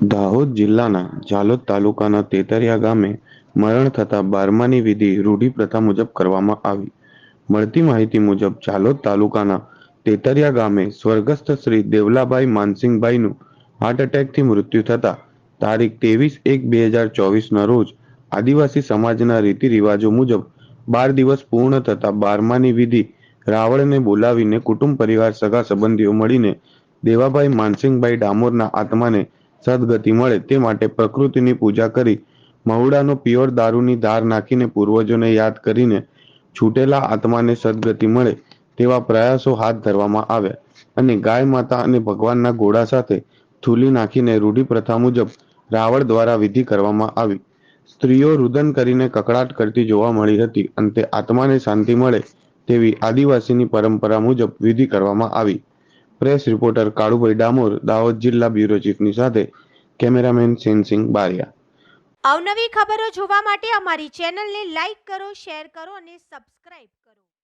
દાહોદ જિલ્લાના ઝાલોદ તાલુકાના તેતરિયા ગામે મરણ થતા બારમાની વિધિ રૂઢિપ્રથા મુજબ કરવામાં આવી. મળતી માહિતી મુજબ ઝાલોદ તાલુકાના તેતરિયા ગામે સ્વર્ગસ્થ શ્રી દેવલાભાઈ માનસિંહભાઈનું હાર્ટ એટેકથી મૃત્યુ થતા તારીખ ત્રેવીસ એક બે હજાર ચોવીસના રોજ આદિવાસી સમાજના રીતિ રિવાજો મુજબ બાર દિવસ પૂર્ણ થતા બારમાની વિધિ રાવળને બોલાવીને કુટુંબ પરિવાર સગા સંબંધીઓ મળીને દેવાભાઈ માનસિંગભાઈ ડામોરના આત્માને સદગતિ મળે તે માટે પ્રકૃતિની પૂજા કરી મહુડાનો પ્યોર દારૂની ધાર નાખીને પૂર્વજોને યાદ કરીને છૂટેલા આત્માને સદગતિ મળે તેવા પ્રયાસો હાથ ધરવામાં આવ્યા. અને ગાય માતા અને ભગવાનના ઘોડા સાથે થૂલી નાખીને રૂઢિ પ્રથા મુજબ રાવળ દ્વારા વિધિ કરવામાં આવી. સ્ત્રીઓ રુદન કરીને કકળાટ કરતી જોવા મળી હતી. અંતે આત્માને શાંતિ મળે તેવી આદિવાસીની પરંપરા મુજબ વિધિ કરવામાં આવી. પ્રેસ રિપોર્ટર કાળુભાઈ ડામોર, દાહોદ જિલ્લા બ્યુરો ચીફની સાથે કેમેરામેન સેનસિંગ બારિયા. અવનવી ખબરો જોવા માટે અમારી ચેનલને લાઈક કરો, શેર કરો અને સબસ્ક્રાઈબ કરો.